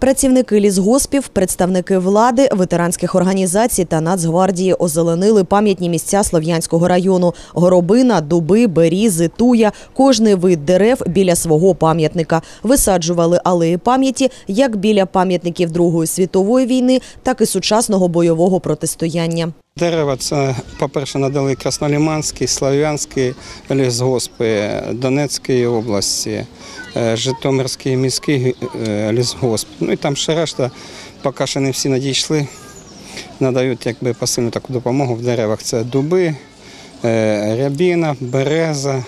Працівники лісгоспів, представники влади, ветеранських організацій та Нацгвардії озеленили пам'ятні місця Слов'янського району: горобина, дуби, берізи, туя. Кожний вид дерев біля свого пам'ятника висаджували алеї пам'яті як біля пам'ятників Другої світової війни, так і сучасного бойового протистояння. Дерева це, по-перше, надали Красноліманський, Слав'янський лісгоспи Донецької області, Житомирський міський е, лісгосп. Ну і там ще решта, поки ще не всі надійшли, надають якби посильну таку допомогу в деревах. Це дуби, е, рябіна, береза,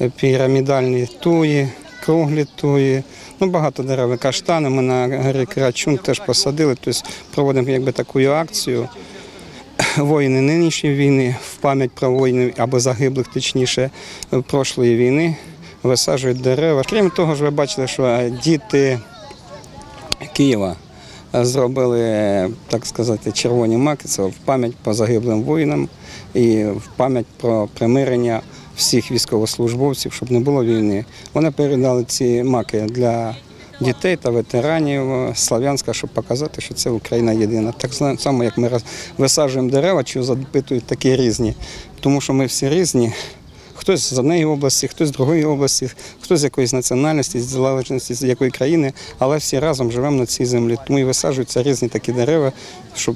е, пірамідальні туї, круглі туї. Ну, багато дерев, каштани. Ми на горі Крачун теж посадили, тобто проводимо якби таку акцію воїни нинішньої війни в пам'ять про воїнів або загиблих, точніше, прошлої війни висаджують дерева. Крім того ж, ви бачили, що діти Києва зробили, так сказати, червоні маки. Це в пам'ять по загиблим воїнам і в пам'ять про примирення всіх військовослужбовців, щоб не було війни. Вони передали ці маки для дітей та ветеранів Слав'янська, щоб показати, що це Україна єдина. Так само, як ми висаджуємо дерева, чи запитують такі різні, тому що ми всі різні. Хтось з однієї області, хтось з другої області, хтось з якоїсь національності, з залежності з якої країни, але всі разом живемо на цій землі. Тому і висаджуються різні такі дерева, щоб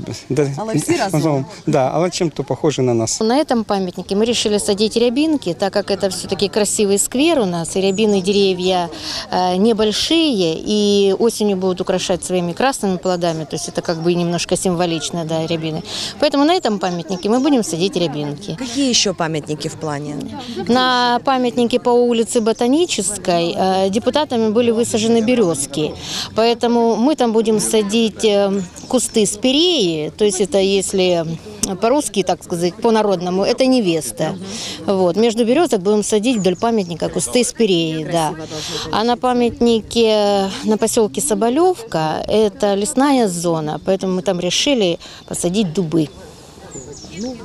Але всі разом? Да, але чим-то похожі на нас. На этом памятнике мы решили садить рябинки, так как это все-таки красивый сквер у нас, и рябины деревья э, небольшие, и осенью будут украшать своими красными плодами, то есть это как бы немножко символично, да, рябины. Поэтому на этом памятнике мы будем садить рябинки. Які ще пам'ятники в плані? На памятнике по улице Ботанической э, депутатами были высажены березки, поэтому мы там будем садить э, кусты спиреи, то есть это если по-русски, так сказать, по-народному, это невеста. Вот. Между березок будем садить вдоль памятника кусты спиреи, да. А на памятнике на поселке Соболевка это лесная зона, поэтому мы там решили посадить дубы.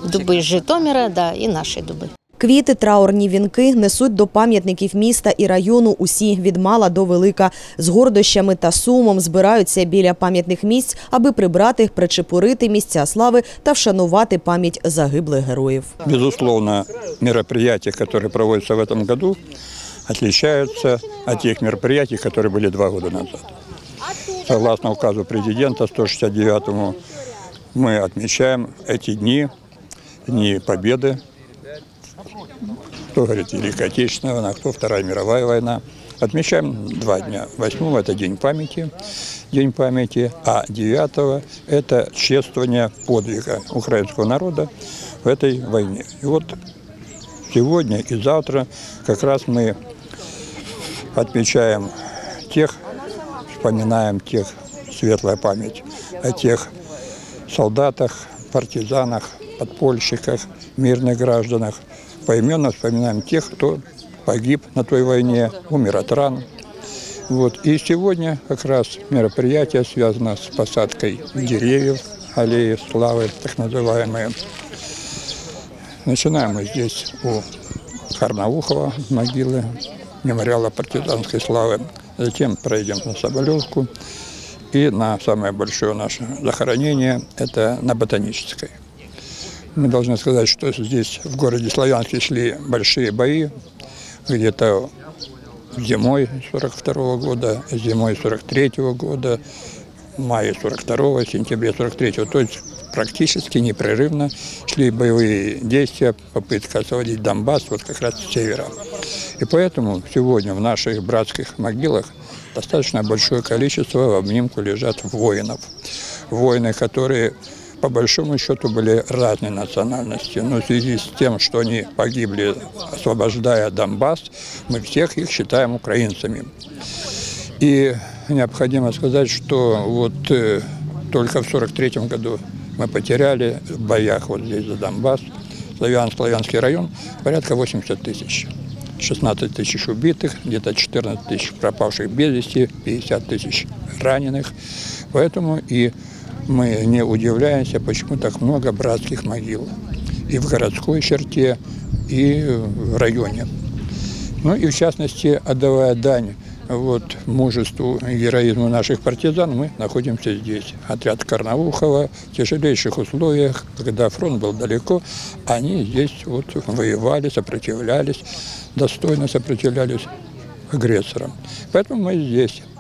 Дубы из Житомира, да, и наши дубы. Квіти, траурні вінки несуть до пам'ятників міста і району усі від мала до велика. З гордощами та сумом збираються біля пам'ятних місць, аби прибрати, причепурити місця слави та вшанувати пам'ять загиблих героїв. Безусловно, мероприятия, которые проводятся в этом году, отличаются от тех мероприятий, которые были два года назад. Согласно указу президента 169 мы отмечаем эти дни, дни Победы, кто говорит Великая Отечественная война, кто Вторая мировая война. Отмечаем два дня. Восьмого – это День памяти, День памяти, а девятого – это чествование подвига украинского народа в этой войне. И вот сегодня и завтра как раз мы отмечаем тех, вспоминаем тех, светлая память о тех солдатах, партизанах, подпольщиках, мирных гражданах. Поименно вспоминаем тех, кто погиб на той войне, умер от ран. Вот. И сегодня как раз мероприятие связано с посадкой деревьев, аллеи славы, так называемые. Начинаем мы здесь у Карнаухова могилы, мемориала партизанской славы. Затем пройдем на Соболевку. И на самое большое наше захоронение – это на Ботанической. Мы должны сказать, что здесь, в городе Славянске, шли большие бои. Где-то зимой 42 года, зимой 43 года, в мае 42 сентябре 43 То есть практически непрерывно шли боевые действия, попытка освободить Донбасс вот как раз с севера. И поэтому сегодня в наших братских могилах достаточно большое количество в обнимку лежат воинов. Воины, которые по большому счету были разной национальности. Но в связи с тем, что они погибли, освобождая Донбасс, мы всех их считаем украинцами. И необходимо сказать, что вот э, только в 1943 году мы потеряли в боях вот здесь за Донбасс, Славян, Славянский район, порядка 80 тысяч. 16 тысяч убитых, где-то 14 тысяч пропавших без вести, 50 тысяч раненых. Поэтому и мы не удивляемся, почему так много братских могил и в городской черте, и в районе. Ну и в частности, отдавая дань вот, мужеству и героизму наших партизан мы находимся здесь. Отряд Карнаухова в тяжелейших условиях, когда фронт был далеко, они здесь вот воевали, сопротивлялись, достойно сопротивлялись агрессорам. Поэтому мы здесь.